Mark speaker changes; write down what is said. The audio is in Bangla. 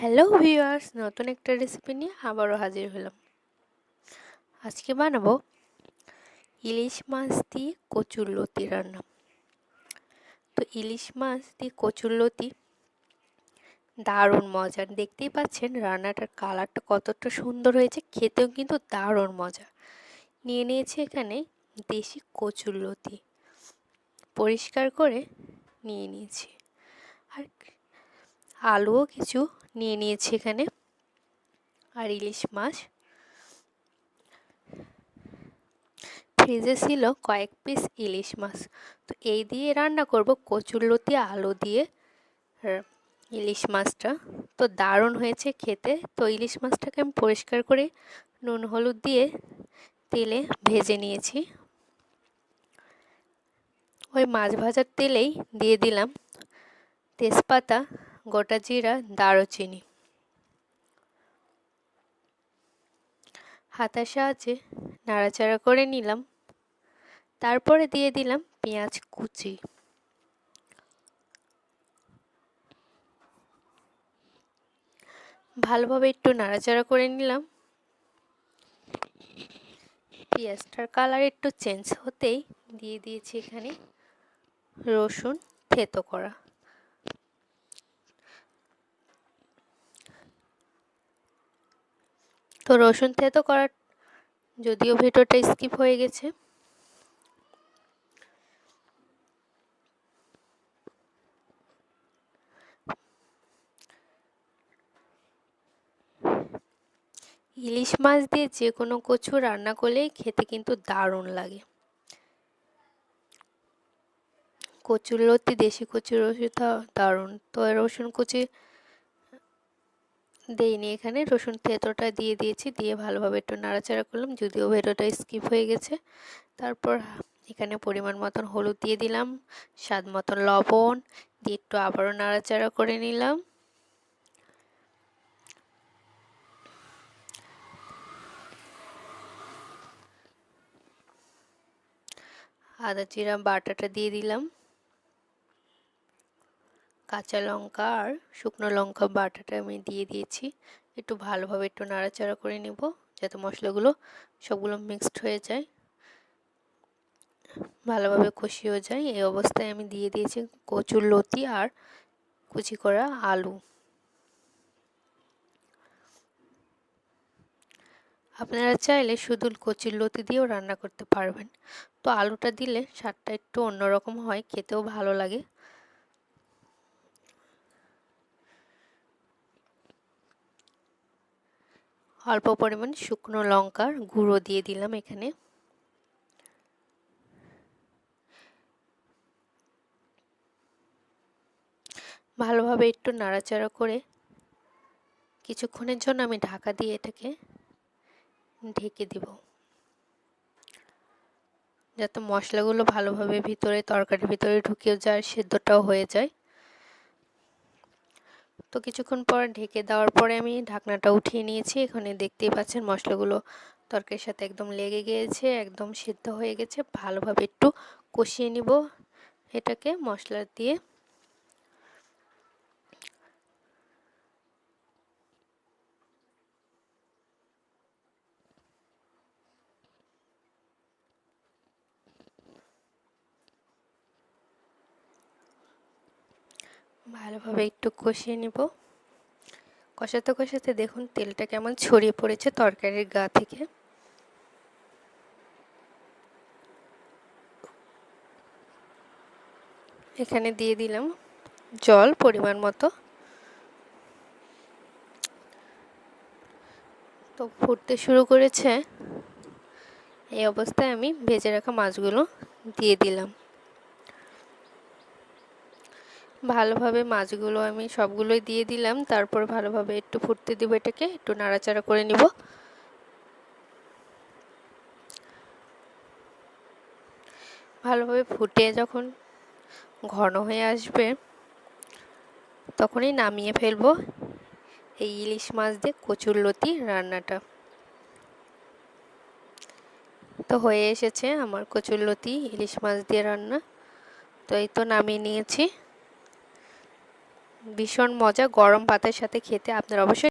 Speaker 1: হ্যালো ভিউয়ার্স, নতুন একটা রেসিপি নিয়ে আবারও হাজির হলাম। আজকে বানাবো ইলিশ মাছ দিয়ে কচুর লতি রান্না। তো ইলিশ মাছ দিয়ে কচুর লতি দারুণ মজার দেখতেই পাচ্ছেন রান্নাটার কালারটা কতটা সুন্দর হয়েছে, খেতেও কিন্তু দারুণ মজা। নিয়ে নিয়েছি এখানে দেশি কচুর লতি। পরিষ্কার করে নিয়ে নিয়েছি। আর আলুও কিছু নিয়ে নিয়েছি এখানে। আর ইলিশ মাছ। ফ্রিজে ছিল কয়েক পিস ইলিশ মাছ। তো এই দিয়ে রান্না করব কচুরলতি আলু দিয়ে ইলিশ মাছটা। তো দারুণ হয়েছে খেতে। তো ইলিশ মাছটাকে আমি পরিষ্কার করে নুন, হলুদ দিয়ে তেলে ভেজে নিয়েছি। ওই মাছ ভাজার তেলেই দিয়ে দিলাম তেজপাতা। গোটা জিরা, দারুচিনি। হাতার সাহায্যে নাড়াচাড়া করে নিলাম। তারপরে দিয়ে দিলাম পেঁয়াজ কুচি। ভালোভাবে একটু নাড়াচাড়া করে নিলাম। পেঁয়াজটার কালার একটু চেঞ্জ হতেই দিয়ে দিয়েছি এখানে রসুন থেতো করা। তো রসুন থেতো করার, যদিও ভিডিওটা স্কিপ হয়ে গেছে। ইলিশ মাছ দিয়ে যে কোনো কচু রান্না করলেই খেতে কিন্তু দারুণ লাগে। কচুর লতি, দেশি কচুর রসুনটা দারুণ। তো রসুন কুচি দেইনি এখানে। রসুন থেতোটা দিয়ে দিয়েছি, দিয়ে ভালোভাবে একটু নাড়াচাড়া করলাম, যদিও ভেটোটা স্কিপ হয়ে গেছে। তারপর এখানে পরিমাণ মতন হলুদ দিয়ে দিলাম, স্বাদ মতন লবণ, দিয়ে একটু আবারও নাড়াচাড়া করে নিলাম। আদা জিরা বাটাটা দিয়ে দিলাম। কাঁচা লঙ্কা আর শুকনো লঙ্কা বাটাটা আমি দিয়ে দিয়েছি। একটু ভালোভাবে একটু নাড়াচাড়া করে নেব যাতে মশলাগুলো সবগুলো মিক্সড হয়ে যায়। ভালোভাবে কষিয়েও যায়। এই অবস্থায় আমি দিয়ে দিয়েছি কচুর লতি আর কুচি করা আলু। আপনারা চাইলে শুধু কচির লতি দিয়েও রান্না করতে পারবেন। তো আলুটা দিলে স্বাদটা একটু অন্যরকম হয়, খেতেও ভালো লাগে। অল্প পরিমাণ শুকনো লঙ্কার গুঁড়ো দিয়ে দিলাম এখানে। ভালোভাবে একটু নাড়াচাড়া করে কিছুক্ষণের জন্য আমি ঢাকা দিয়ে এটাকে ঢেকে দিব। যাতে মশলাগুলো ভালোভাবে ভিতরে, তরকারির ভিতরে ঢুকিয়ে যায়, সেদ্ধটাও হয়ে যায়। তো কিছুক্ষণ পর ঢেকে দেওয়ার পরে আমি ঢাকনাটা উঠিয়ে নিয়েছি। এখানে দেখতেই পাচ্ছেন মশলাগুলো তরকারির সাথে একদম লেগে গিয়েছে, একদম সিদ্ধ হয়ে গেছে। ভালোভাবে একটু কষিয়ে নিব এটাকে মশলা দিয়ে। ভালোভাবে একটু কষিয়ে নিব। কষাতে কষাতে দেখুন তেলটা কেমন ছড়িয়ে পড়েছে তরকারির গা থেকে। এখানে দিয়ে দিলাম জল পরিমাণ মতো। তো ফুটতে শুরু করেছে। এই অবস্থায় আমি ভেজে রাখা মাছগুলো দিয়ে দিলাম। ভালোভাবে মাছগুলো আমি সবগুলোই দিয়ে দিলাম। তারপর ভালোভাবে একটু ফুটতে দিব এটাকে, একটু নাড়াচাড়া করে নিব। ভালোভাবে ফুটে যখন ঘন হয়ে আসবে, তখনই নামিয়ে ফেলব এই ইলিশ মাছ দিয়ে কচুর লতি রান্নাটা। তো হয়ে এসেছে আমার কচুর লতি, ইলিশ মাছ দিয়ে রান্না। তো এই তো নামিয়ে নিয়েছি। ভীষণ মজা গরম ভাতের সাথে খেতে আপনারা অবশ্যই